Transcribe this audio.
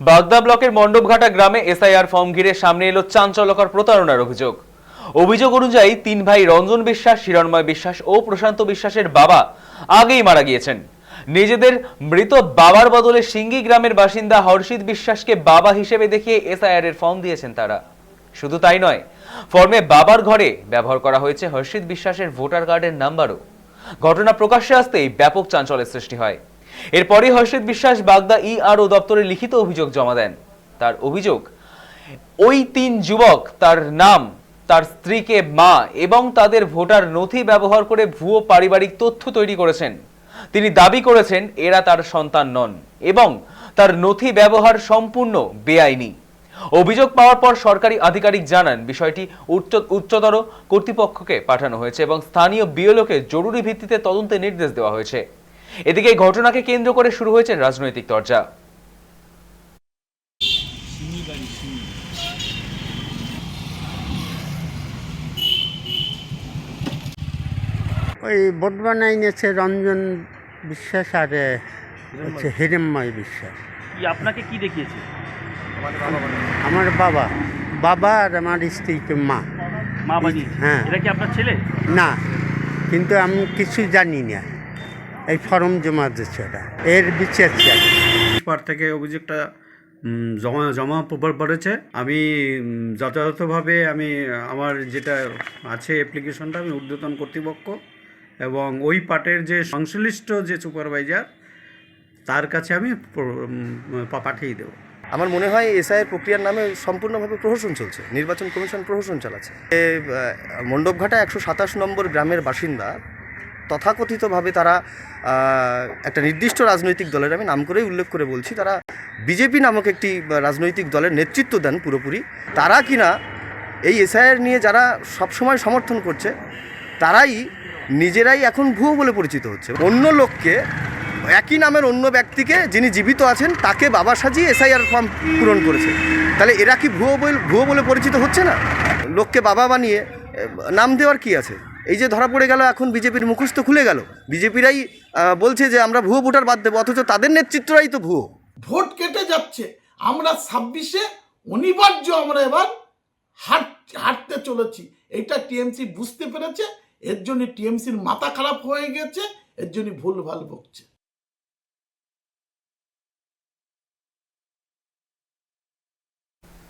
বাগদা ব্লকের মণ্ডপঘাটা গ্রামে এসআইআর ফর্ম ঘিরে সামনে এলো চাঞ্চল্যকর প্রতারণার অভিযোগ। অভিযোগ অনুযায়ী তিন ভাই রঞ্জন বিশ্বাস হিরণময় বিশ্বাস ও প্রশান্ত বিশ্বাসের বাবা আগেই মারা গিয়েছেন। নিজেদের মৃত বাবার বদলে সিঙ্গি গ্রামের বাসিন্দা হর্ষিত বিশ্বাসকে বাবা হিসেবে দেখিয়ে এসআইআর এর ফর্ম দিয়েছেন তারা। শুধু তাই নয়, ফর্মে বাবার ঘরে ব্যবহার করা হয়েছে হর্ষিত বিশ্বাসের ভোটার কার্ডের নাম্বারও। ঘটনা প্রকাশ্যে আসতেই ব্যাপক চাঞ্চল্যের সৃষ্টি হয়। এরপরই হর্ষিত বিশ্বাস বাগদা ই আর ও দপ্তরে লিখিত অভিযোগ জমা দেন। তার অভিযোগ, ওই তিন যুবক, তার নাম, তার স্ত্রীকে মা এবং তাদের ভোটার নথি ব্যবহার করে ভুয়ো পারিবারিক তথ্য তৈরি করেছেন। তিনি দাবি করেছেন এরা তার সন্তান নন এবং তার নথি ব্যবহার সম্পূর্ণ বেআইনি। অভিযোগ পাওয়ার পর সরকারি আধিকারিক জানান, বিষয়টি উচ্চ, উচ্চতর কর্তৃপক্ষকে পাঠানো হয়েছে এবং স্থানীয় বিএলওকে জরুরি ভিত্তিতে তদন্তের নির্দেশ দেওয়া হয়েছে। এদিকে এই ঘটনাকে কেন্দ্র করে শুরু হয়েছে রাজনৈতিক চর্চা ওই বানাই নিয়েছে রঞ্জন বিশ্বাস আর হচ্ছে হিরম্ময় বিশ্বাস। আপনাকে কি দেখিয়েছে? আমার বাবা বাবা আর আমার স্ত্রীকে মা। মা হ্যাঁ। এটা কি আপনার ছেলে? না কিন্তু আমি কিছু জানি না। এই ফর্ম জমা দিচ্ছে ওরা। এর বিচার চাই। পার থেকে অভিযোগটা জমা জমা পড়েছে। আমি যথাযথভাবে আমি আমার যেটা আছে অ্যাপ্লিকেশনটা আমি ঊর্ধ্বতন কর্তৃপক্ষ এবং ওই পার্টের যে সংশ্লিষ্ট যে সুপারভাইজার তার কাছে আমি পাঠিয়ে দেবো। আমার মনে হয় এসআইয়ের প্রক্রিয়ার নামে সম্পূর্ণভাবে প্রহসন চলছে। নির্বাচন কমিশন প্রহসন চালাচ্ছে। এ, মণ্ডপঘাটা একশো সাতাশ নম্বর গ্রামের বাসিন্দা তথাকথিতভাবে তারা একটা নির্দিষ্ট রাজনৈতিক দলের, আমি নাম করেই উল্লেখ করে বলছি, তারা বিজেপি নামক একটি রাজনৈতিক দলের নেতৃত্ব দেন পুরোপুরি। তারা কিনা এই এসআইআর নিয়ে যারা সবসময় সমর্থন করছে, তারাই নিজেরাই এখন ভুয়ো বলে পরিচিত হচ্ছে। অন্য লোককে, একই নামের অন্য ব্যক্তিকে যিনি জীবিত আছেন, তাকে বাবা সাজিয়ে এসআইআর ফর্ম পূরণ করেছে। তাহলে এরা কি ভুয়ো ভুয়ো বলে পরিচিত হচ্ছে না? লোককে বাবা বানিয়ে নাম দেওয়ার কি আছে? এই যে ধরা পড়ে গেল, এখন বিজেপির মুখোশ তো খুলে গেল। বিজেপিরাই বলছে যে আমরা ভুয়ো ভোটার বাদ দেবো, অথচ তাদের নেতৃত্বরাই তো ভুয়ো। ভোট কেটে যাচ্ছে। আমরা ছাব্বিশে অনিবার্য আমরা এবার হাট, হাঁটতে চলেছি। এটা টিএমসি বুঝতে পেরেছে, এর জন্য টিএমসির মাথা খারাপ হয়ে গেছে, এর জন্য ভুল ভালো বকছে।